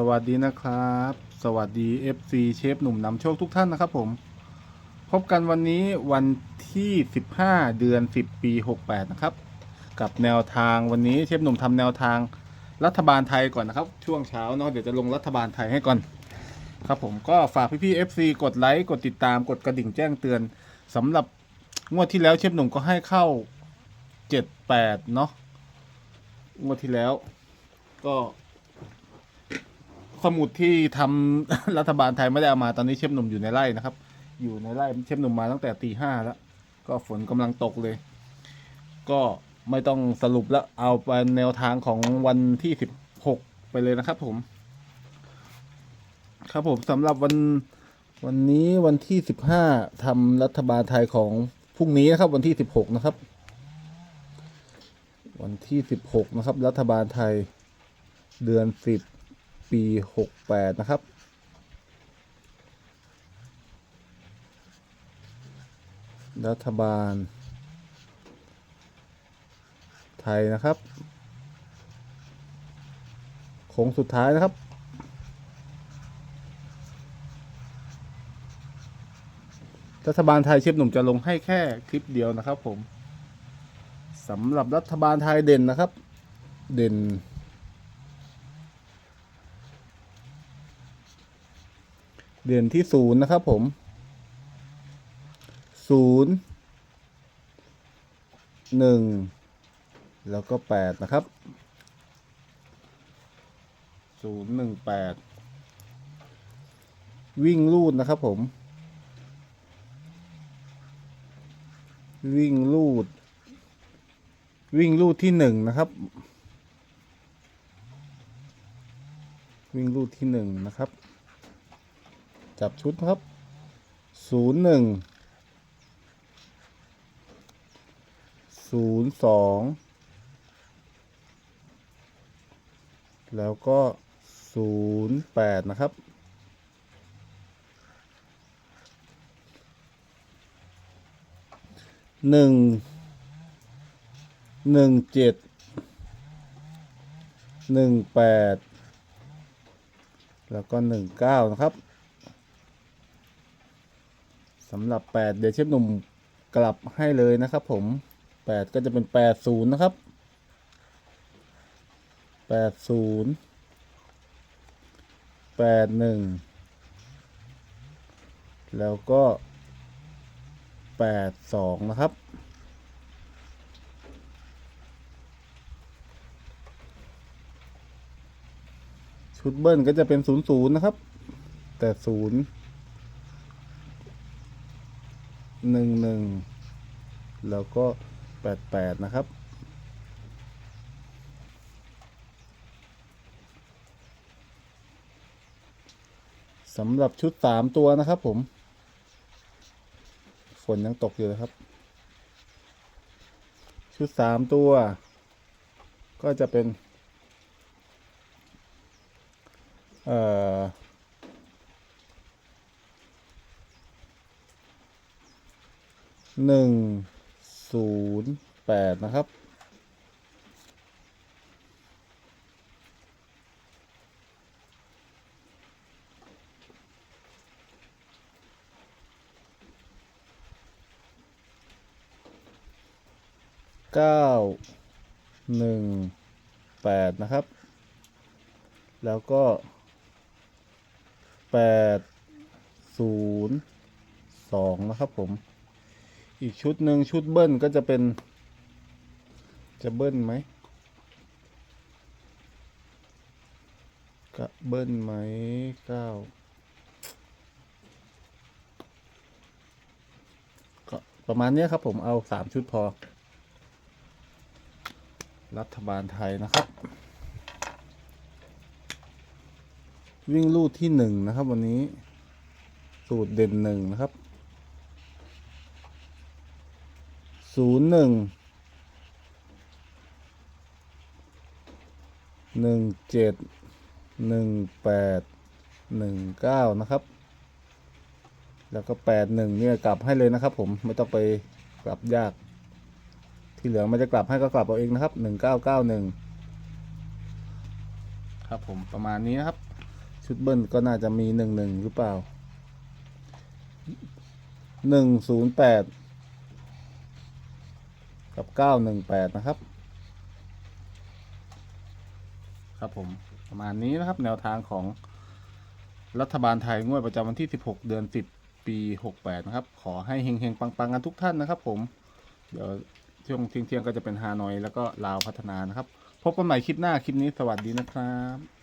สวัสดีนะครับ สวัสดี FC เชฟหนุ่มนำโชคทุกท่านนะครับผม พบกันวันนี้วันที่ 15 เดือน 10 ปี 68 นะครับ กับแนวทางวันนี้เชฟหนุ่มทำแนวทางรัฐบาลไทยก่อนนะครับ ช่วงเช้าเนาะเดี๋ยวจะลงรัฐบาลไทยให้ก่อน ครับผมก็ฝากพี่ๆ FC กดไลค์กดติดตามกดกระดิ่งแจ้งเตือนสำหรับงวดที่แล้วเชฟหนุ่มก็ให้เข้า 78 เนาะงวดที่แล้วก็ สมุดที่ทำรัฐบาลไทยไม่ได้เอามาตอนนี้เชฟหนุ่มอยู่ในไร่นะครับ อยู่ในไร่เชฟหนุ่มมาตั้งแต่ตีห้าแล้วก็ฝนกำลังตกเลย ก็ไม่ต้องสรุปแล้วเอาเป็นแนวทางของวันที่สิบหกไปเลยนะครับผม ครับผมสำหรับวันวันนี้วันที่สิบห้าทำรัฐบาลไทยของพรุ่งนี้นะครับ วันที่สิบหกนะครับ วันที่สิบหกนะครับ รัฐบาลไทยเดือนสิบ ปีหกแปดนะครับ รัฐบาล ไทยนะครับโค้งสุดท้ายนะครับรัฐบาลไทยเชฟหนุ่มจะลงให้แค่คลิปเดียวนะครับผมสำหรับรัฐบาลไทยเด่นนะครับ เด่น เด่นที่ศูนย์นะครับผมศูนย์หนึ่งแล้วก็แปดนะครับศูนย์หนึ่งแปดวิ่งลูดนะครับผม วิ่งลูด วิ่งลูดที่หนึ่งนะครับ วิ่งลูดที่หนึ่งนะครับ จับชุดนะครับศูนย์หนึ่งศูนย์สองแล้วก็ศูนย์แปดนะครับ หนึ่ง หนึ่งเจ็ด หนึ่งแปด แล้วก็หนึ่งเก้านะครับ สำหรับ 8 เดี๋ยวเชฟหนุ่มกลับให้เลยนะครับ ผม 8 ก็จะเป็น 80 นะครับ 80 81 แล้วก็ 82 นะครับชุดเบิ้ลก็จะเป็น 00 นะครับ แต่ 0 หนึ่งหนึ่งแล้วก็แปดแปดนะครับ สำหรับชุดสามตัวนะครับผม ฝนยังตกอยู่เลยครับ ชุดสามตัว ก็จะเป็น เอ่อ หนึ่งศูนย์แปดนะครับ เก้าหนึ่งแปดนะครับ แล้วก็แปดศูนย์สองนะครับผม อีกชุดหนึ่งชุดเบิ้ลก็จะเป็น จะเบิ้ลไหมก็เบิ้ลไหมเก้าก็ประมาณนี้ครับผมเอาสามชุดพอ รัฐบาลไทยนะครับ วิ่งลูดที่หนึ่งนะครับวันนี้ สูตรเด่นหนึ่งนะครับ ศูนย์หนึ่งหนึ่งเจ็ดหนึ่งแปดหนึ่งเก้านะครับ แล้วก็แปดหนึ่งเนี่ยกลับให้เลยนะครับ ผมไม่ต้องไปกลับยาก ที่เหลือมันจะกลับให้ก็กลับเอาเองนะครับหนึ่งเก้าเก้าหนึ่งครับผมประมาณนี้นะครับ ชุดเบิ้ลก็น่าจะมีหนึ่งหนึ่งหรือเปล่าหนึ่งศูนย์แปด กับเก้าหนึ่งแปดนะครับ ครับผมประมาณนี้นะครับ แนวทางของรัฐบาลไทยงวดประจำวันที่ 16 เดือน 10 ปี 68 นะครับ ขอให้เฮงๆ ปังๆ กันทุกท่านนะครับผม เดี๋ยวช่วงเที่ยงๆ ก็จะเป็นฮานอย แล้วก็ลาวพัฒนานะครับ พบกันใหม่คลิปหน้าคลิปนี้สวัสดีนะครับ